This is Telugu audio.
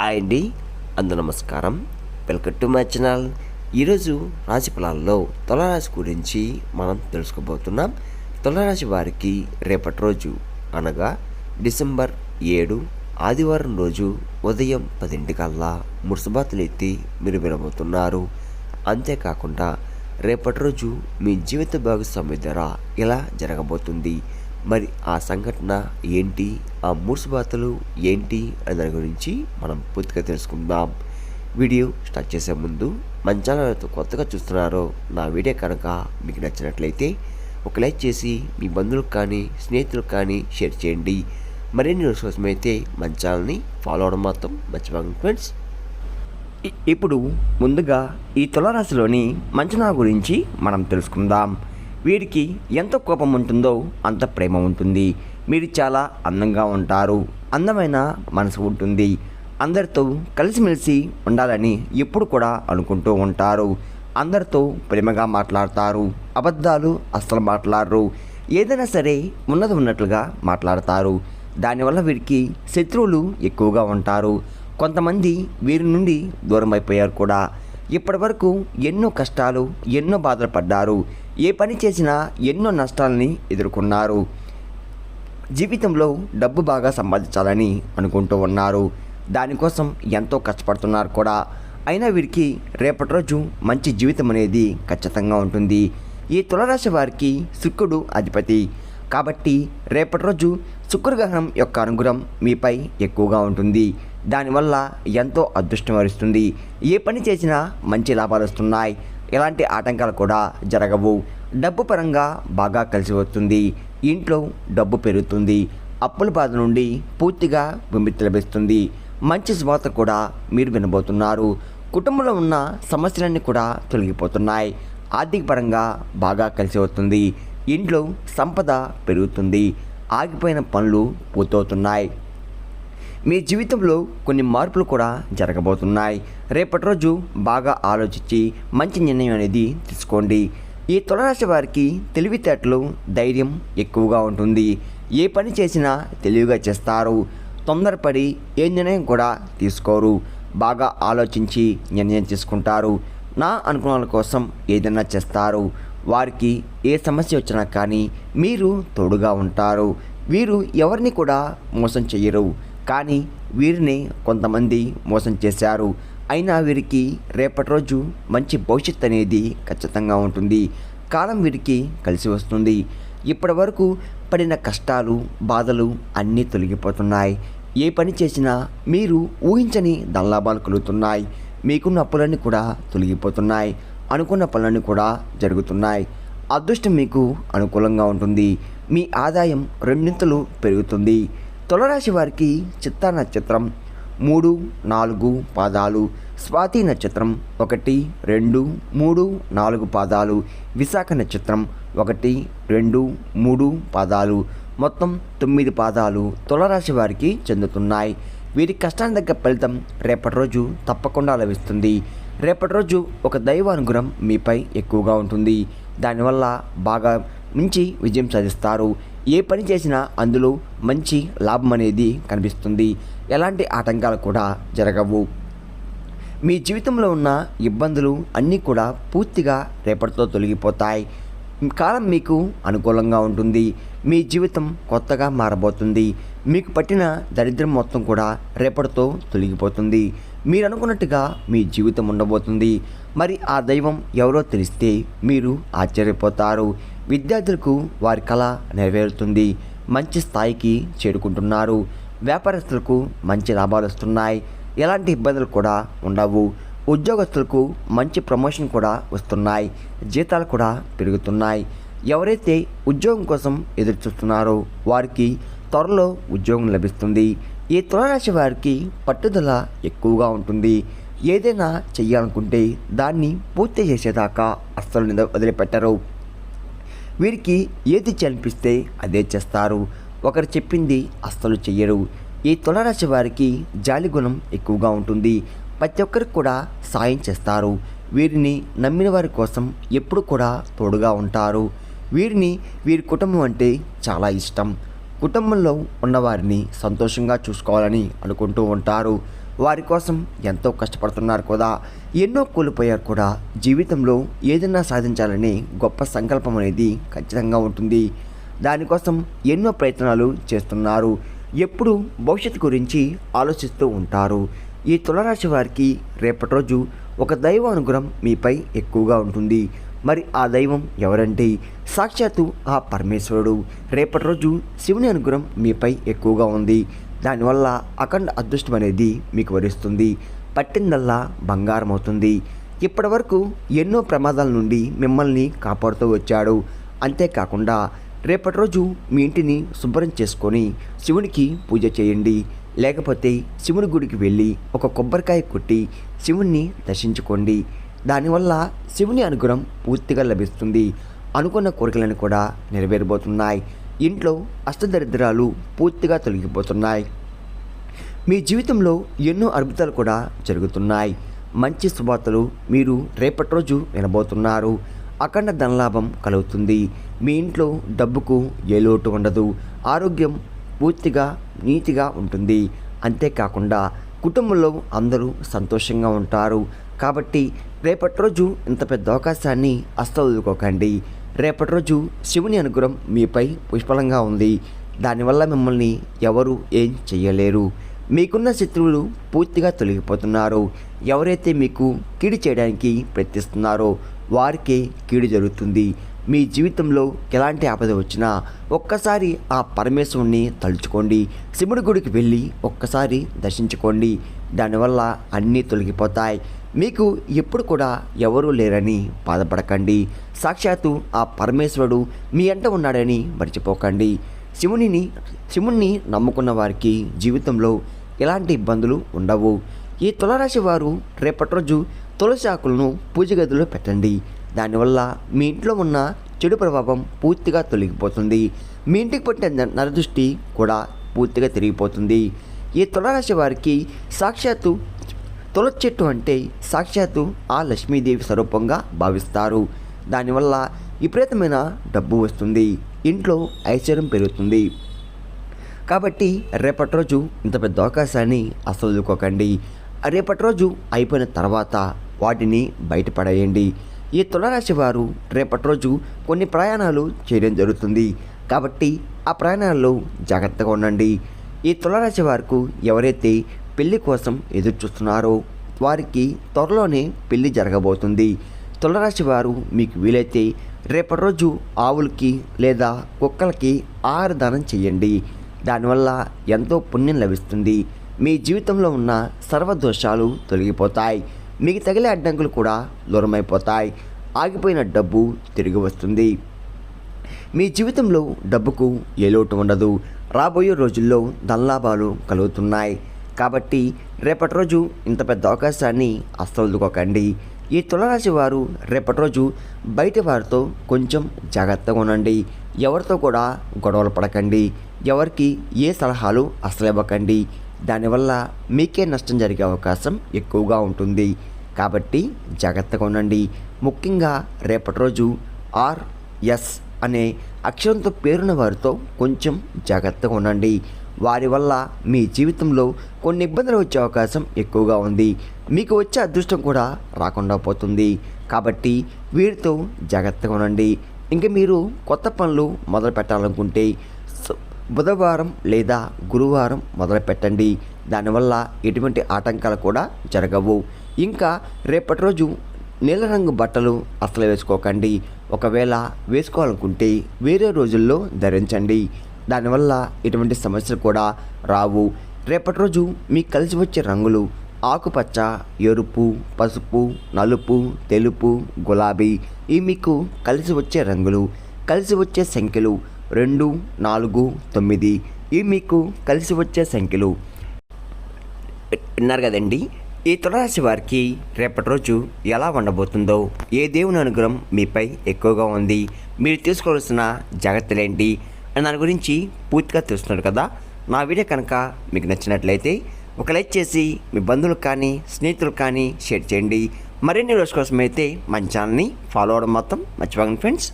హాయ్ అండి. అందు నమస్కారం. Welcome to my channel. ఈరోజు రాశి ఫలాల్లో తులరాశి గురించి మనం తెలుసుకోబోతున్నాం. తులరాశి వారికి రేపటి రోజు అనగా డిసెంబర్ ఏడు ఆదివారం రోజు ఉదయం పదింటికల్లా మురుసబాతులు ఎత్తి మీరు వినబోతున్నారు. అంతేకాకుండా రేపటి రోజు మీ జీవిత భాగస్వామి ధర ఇలా జరగబోతుంది. మరి ఆ సంఘటన ఏంటి? ఆ మూసుబాతలు ఏంటి? అనే దాని గురించి మనం పూర్తిగా తెలుసుకుందాం. వీడియో స్టార్ట్ చేసే ముందు మన ఛానల్ కొత్తగా చూస్తున్నారో నా వీడియో కనుక మీకు నచ్చినట్లయితే ఒక లైక్ చేసి మీ బంధువులకు కానీ స్నేహితులకు కానీ షేర్ చేయండి. మరిన్ని న్యూస్ కోసమైతే మన ఛానల్ని ఫాలో అవడం మాత్రం మర్చిపోకండి ఫ్రెండ్స్. ఇప్పుడు ముందుగా ఈ తులారాశిలోని మంచనా గురించి మనం తెలుసుకుందాం. వీరికి ఎంత కోపం ఉంటుందో అంత ప్రేమ ఉంటుంది. మీరు చాలా అందంగా ఉంటారు. అందమైన మనసు ఉంటుంది. అందరితో కలిసిమెలిసి ఉండాలని ఎప్పుడు కూడా అనుకుంటూ ఉంటారు. అందరితో ప్రేమగా మాట్లాడతారు. అబద్ధాలు అస్సలు మాట్లాడరు. ఏదైనా సరే ఉన్నది ఉన్నట్లుగా మాట్లాడతారు. దానివల్ల వీరికి శత్రువులు ఎక్కువగా ఉంటారు. కొంతమంది వీరి నుండి దూరం అయిపోయారు కూడా. ఇప్పటివరకు ఎన్నో కష్టాలు ఎన్నో బాధలు పడ్డారు. ఏ పని చేసినా ఎన్నో నష్టాలని ఎదుర్కొన్నారు. జీవితంలో డబ్బు బాగా సంపాదించాలని అనుకుంటూ ఉన్నారు. దానికోసం ఎంతో కష్టపడుతున్నారు కూడా. అయినా వీరికి రేపటి రోజు మంచి జీవితం అనేది ఖచ్చితంగా ఉంటుంది. ఈ తులరాశి వారికి శుక్రుడు అధిపతి. కాబట్టి రేపటి రోజు శుక్రగ్రహణం యొక్క అనుగ్రహం మీపై ఎక్కువగా ఉంటుంది. దానివల్ల ఎంతో అదృష్టం వరిస్తుంది. ఏ పని చేసినా మంచి లాభాలు వస్తున్నాయి. ఎలాంటి ఆటంకాలు కూడా జరగవు. డబ్బు పరంగా బాగా కలిసి వస్తుంది. ఇంట్లో డబ్బు పెరుగుతుంది. అప్పుల బాధ నుండి పూర్తిగా విముక్తి లభిస్తుంది. మంచి శుభార్త కూడా మీరు వినబోతున్నారు. కుటుంబంలో ఉన్న సమస్యలన్నీ కూడా తొలగిపోతున్నాయి. ఆర్థిక పరంగా బాగా కలిసి వస్తుంది. ఇంట్లో సంపద పెరుగుతుంది. ఆగిపోయిన పనులు పూర్తవుతున్నాయి. మీ జీవితంలో కొన్ని మార్పులు కూడా జరగబోతున్నాయి. రేపటి రోజు బాగా ఆలోచించి మంచి నిర్ణయం అనేది తీసుకోండి. ఈ తులరాశి వారికి తెలివితేటలు ధైర్యం ఎక్కువగా ఉంటుంది. ఏ పని చేసినా తెలివిగా చేస్తారు. తొందరపడి ఏ నిర్ణయం కూడా తీసుకోరు. బాగా ఆలోచించి నిర్ణయం తీసుకుంటారు. నా అనుకున్నాల కోసం ఏదైనా చేస్తారు. వారికి ఏ సమస్య వచ్చినా కానీ మీరు తోడుగా ఉంటారు. వీరు ఎవరిని కూడా మోసం చేయరు కానీ వీరిని కొంతమంది మోసం చేశారు. అయినా వీరికి రేపటి రోజు మంచి భవిష్యత్తు అనేది ఖచ్చితంగా ఉంటుంది. కాలం వీరికి కలిసి వస్తుంది. ఇప్పటి వరకు పడిన కష్టాలు బాధలు అన్నీ తొలగిపోతున్నాయి. ఏ పని చేసినా మీరు ఊహించని దల్లాభాలు కలుగుతున్నాయి. మీకున్న అప్పులన్నీ కూడా తొలగిపోతున్నాయి. అనుకున్న పనులన్నీ కూడా జరుగుతున్నాయి. అదృష్టం మీకు అనుకూలంగా ఉంటుంది. మీ ఆదాయం రెండింతలు పెరుగుతుంది. తులరాశి వారికి చిత్తా నక్షత్రం మూడు నాలుగు పాదాలు స్వాతి నక్షత్రం ఒకటి రెండు మూడు నాలుగు పాదాలు విశాఖ నక్షత్రం ఒకటి రెండు మూడు పాదాలు. మొత్తం తొమ్మిది పాదాలు తులరాశి వారికి చెందుతున్నాయి. వీరి కష్టానికి తగ్గ ఫలితం రేపటి రోజు తప్పకుండా లభిస్తుంది. రేపటి రోజు ఒక దైవానుగ్రహం మీపై ఎక్కువగా ఉంటుంది. దానివల్ల బాగా మంచి విజయం సాధిస్తారు. ఏ పని చేసినా అందులో మంచి లాభం అనేది కనిపిస్తుంది. ఎలాంటి ఆటంకాలు కూడా జరగవు. మీ జీవితంలో ఉన్న ఇబ్బందులు అన్నీ కూడా పూర్తిగా రేపటితో తొలగిపోతాయి. కాలం మీకు అనుకూలంగా ఉంటుంది. మీ జీవితం కొత్తగా మారబోతుంది. మీకు పట్టిన దరిద్రం మొత్తం కూడా రేపటితో తొలగిపోతుంది. మీరు అనుకున్నట్టుగా మీ జీవితం ఉండబోతుంది. మరి ఆ దైవం ఎవరో తెలిస్తే మీరు ఆశ్చర్యపోతారు. విద్యార్థులకు వారి కళ నెరవేరుతుంది. మంచి స్థాయికి చేరుకుంటున్నారు. వ్యాపారస్తులకు మంచి లాభాలు వస్తున్నాయి. ఎలాంటి ఇబ్బందులు కూడా ఉండవు. ఉద్యోగస్తులకు మంచి ప్రమోషన్ కూడా వస్తున్నాయి. జీతాలు కూడా పెరుగుతున్నాయి. ఎవరైతే ఉద్యోగం కోసం ఎదురు చూస్తున్నారో వారికి త్వరలో ఉద్యోగం లభిస్తుంది. ఈ తులరాశి వారికి పట్టుదల ఎక్కువగా ఉంటుంది. ఏదైనా చెయ్యాలనుకుంటే దాన్ని పూర్తి చేసేదాకా అస్సలు వదిలిపెట్టరు. వీరికి ఏది చనిపిస్తే అదే చేస్తారు. ఒకరు చెప్పింది అస్సలు చెయ్యరు. ఈ తులరాశి వారికి జాలి గుణం ఎక్కువగా ఉంటుంది. ప్రతి ఒక్కరికి కూడా సాయం చేస్తారు. వీరిని నమ్మిన వారి కోసం ఎప్పుడు కూడా తోడుగా ఉంటారు. వీరిని వీరి కుటుంబం అంటే చాలా ఇష్టం. కుటుంబంలో ఉన్నవారిని సంతోషంగా చూసుకోవాలని అనుకుంటూ ఉంటారు. వారి కోసం ఎంతో కష్టపడుతున్నారు కూడా. ఎన్నో కోల్పోయారు కూడా. జీవితంలో ఏదైనా సాధించాలని గొప్ప సంకల్పం అనేది ఖచ్చితంగా ఉంటుంది. దానికోసం ఎన్నో ప్రయత్నాలు చేస్తున్నారు. ఎప్పుడు భవిష్యత్తు గురించి ఆలోచిస్తూ ఉంటారు. ఈ తులరాశి వారికి రేపటి రోజు ఒక దైవ అనుగ్రహం మీపై ఎక్కువగా ఉంటుంది. మరి ఆ దైవం ఎవరంటే? సాక్షాత్తు ఆ పరమేశ్వరుడు. రేపటి రోజు శివుని అనుగ్రహం మీపై ఎక్కువగా ఉంది. దానివల్ల అఖండ అదృష్టం అనేది మీకు వరిస్తుంది. పట్టిందల్లా బంగారం అవుతుంది ఇప్పటి వరకు ఎన్నో ప్రమాదాల నుండి మిమ్మల్ని కాపాడుతూ వచ్చాడు. అంతేకాకుండా రేపటి రోజు మీ ఇంటిని శుభ్రం చేసుకొని శివునికి పూజ చేయండి. లేకపోతే శివుని గుడికి వెళ్ళి ఒక కొబ్బరికాయ కొట్టి శివుణ్ణి దర్శించుకోండి. దానివల్ల శివుని అనుగ్రహం పూర్తిగా లభిస్తుంది. అనుకున్న కోరికలను కూడా నెరవేరబోతున్నాయి. ఇంట్లో అష్టదరిద్రాలు పూర్తిగా తొలగిపోతున్నాయి. మీ జీవితంలో ఎన్నో అద్భుతాలు కూడా జరుగుతున్నాయి. మంచి శుభార్తలు మీరు రేపటి రోజు వినబోతున్నారు. అఖండ ధనలాభం కలుగుతుంది. మీ ఇంట్లో డబ్బుకు ఏ లోటు ఉండదు. ఆరోగ్యం పూర్తిగా నీతిగా ఉంటుంది. అంతేకాకుండా కుటుంబంలో అందరూ సంతోషంగా ఉంటారు. కాబట్టి రేపటి రోజు ఇంత పెద్ద అవకాశాన్ని అస్తవదుకోకండి రేపటి రోజు శివుని అనుగ్రహం మీపై పుష్పలంగా ఉంది. దానివల్ల మిమ్మల్ని ఎవరు ఏం చెయ్యలేరు. మీకున్న శత్రువులు పూర్తిగా తొలగిపోతున్నారు. ఎవరైతే మీకు కీడు చేయడానికి ప్రయత్నిస్తున్నారో వారికే కీడు జరుగుతుంది. మీ జీవితంలో ఎలాంటి ఆపద వచ్చినా ఒక్కసారి ఆ పరమేశ్వరుణ్ణి తలుచుకోండి. శివుడి గుడికి వెళ్ళి ఒక్కసారి దర్శించుకోండి. దానివల్ల అన్నీ తొలగిపోతాయి. మీకు ఎప్పుడు కూడా ఎవరూ లేరని బాధపడకండి. సాక్షాత్తు ఆ పరమేశ్వరుడు మీ అంట ఉన్నాడని మర్చిపోకండి. శివునిని శివుణ్ణి నమ్ముకున్న వారికి జీవితంలో ఎలాంటి ఇబ్బందులు ఉండవు. ఈ తులరాశి వారు రేపటి రోజు తులసి ఆకులను పూజ గదిలో పెట్టండి. దానివల్ల మీ ఇంట్లో ఉన్న చెడు ప్రభావం పూర్తిగా తొలగిపోతుంది. మీ ఇంటికి పట్టిన నరదృష్టి కూడా పూర్తిగా తిరిగిపోతుంది. ఈ తులరాశి వారికి సాక్షాత్తు తులసి చెట్టు అంటే సాక్షాత్తు ఆ లక్ష్మీదేవి స్వరూపంగా భావిస్తారు. దానివల్ల విపరీతమైన డబ్బు వస్తుంది. ఇంట్లో ఐశ్వర్యం పెరుగుతుంది. కాబట్టి రేపటి రోజు ఇంత పెద్ద అవకాశాన్ని అసలు రేపటి రోజు అయిపోయిన తర్వాత వాటిని బయటపడేయండి. ఈ తులరాశి వారు రేపటి రోజు కొన్ని ప్రయాణాలు చేయడం జరుగుతుంది. కాబట్టి ఆ ప్రయాణాల్లో జాగ్రత్తగా ఉండండి. ఈ తులరాశి వారికి ఎవరైతే పెళ్ళి కోసం ఎదురుచూస్తున్నారు. వారికి త్వరలోనే పెళ్ళి జరగబోతుంది. తులరాశి వారు మీకు వీలైతే రేపటి రోజు ఆవులకి లేదా కుక్కలకి ఆహార దానం చేయండి. దానివల్ల ఎంతో పుణ్యం లభిస్తుంది. మీ జీవితంలో ఉన్న సర్వదోషాలు తొలగిపోతాయి. మీకు తగిలే అడ్డంకులు కూడా దూరమైపోతాయి. ఆగిపోయిన డబ్బు తిరిగి వస్తుంది. మీ జీవితంలో డబ్బుకు ఏ లోటు ఉండదు. రాబోయే రోజుల్లో ధనలాభాలు కలుగుతున్నాయి. కాబట్టి రేపటి రోజు ఇంత పెద్ద అవకాశాన్ని అస్తవదుకోకండి ఈ తులరాశి వారు రేపటి రోజు బయట వారితో కొంచెం జాగ్రత్తగా ఉండండి. ఎవరితో కూడా గొడవలు పడకండి. ఎవరికి ఏ సలహాలు అసలు ఇవ్వకండి. దానివల్ల మీకే నష్టం జరిగే అవకాశం ఎక్కువగా ఉంటుంది. కాబట్టి జాగ్రత్తగా ఉండండి. ముఖ్యంగా రేపటి రోజు ఆర్ఎస్ అనే అక్షరంతో పేరున్న వారితో కొంచెం జాగ్రత్తగా ఉండండి. వారి వల్ల మీ జీవితంలో కొన్ని ఇబ్బందులు వచ్చే అవకాశం ఎక్కువగా ఉంది. మీకు వచ్చే అదృష్టం కూడా రాకుండా పోతుంది. కాబట్టి వీరితో జాగ్రత్తగా ఉండండి. ఇంకా మీరు కొత్త పనులు మొదలు పెట్టాలనుకుంటే బుధవారం లేదా గురువారం మొదలు పెట్టండి. దానివల్ల ఎటువంటి ఆటంకాలు కూడా జరగవు. ఇంకా రేపటి రోజు నీల రంగు బట్టలు అసలు వేసుకోకండి. ఒకవేళ వేసుకోవాలనుకుంటే వేరే రోజుల్లో ధరించండి. దానివల్ల ఎటువంటి సమస్యలు కూడా రావు. రేపటి రోజు మీకు కలిసి వచ్చే రంగులు ఆకుపచ్చ ఎరుపు పసుపు నలుపు తెలుపు గులాబీ ఇవి మీకు కలిసి వచ్చే రంగులు కలిసి వచ్చే సంఖ్యలు రెండు నాలుగు తొమ్మిది ఇవి మీకు కలిసి వచ్చే సంఖ్యలు. విన్నారు కదండి? ఈ తులరాశి వారికి రేపటి రోజు ఎలా ఉండబోతుందో ఏ దేవుని అనుగ్రహం మీపై ఎక్కువగా ఉంది? మీరు తీసుకోవాల్సిన జాగ్రత్తలేంటి? అండ్ దాని గురించి పూర్తిగా తెలుస్తున్నారు కదా? నా వీడియో కనుక మీకు నచ్చినట్లయితే ఒక లైక్ చేసి మీ బంధువులకు కానీ స్నేహితులకు కానీ షేర్ చేయండి. మరిన్ని రోజు కోసం అయితే మన ఛానల్ని ఫాలో అవ్వడం మొత్తం మర్చిపోకండి ఫ్రెండ్స్.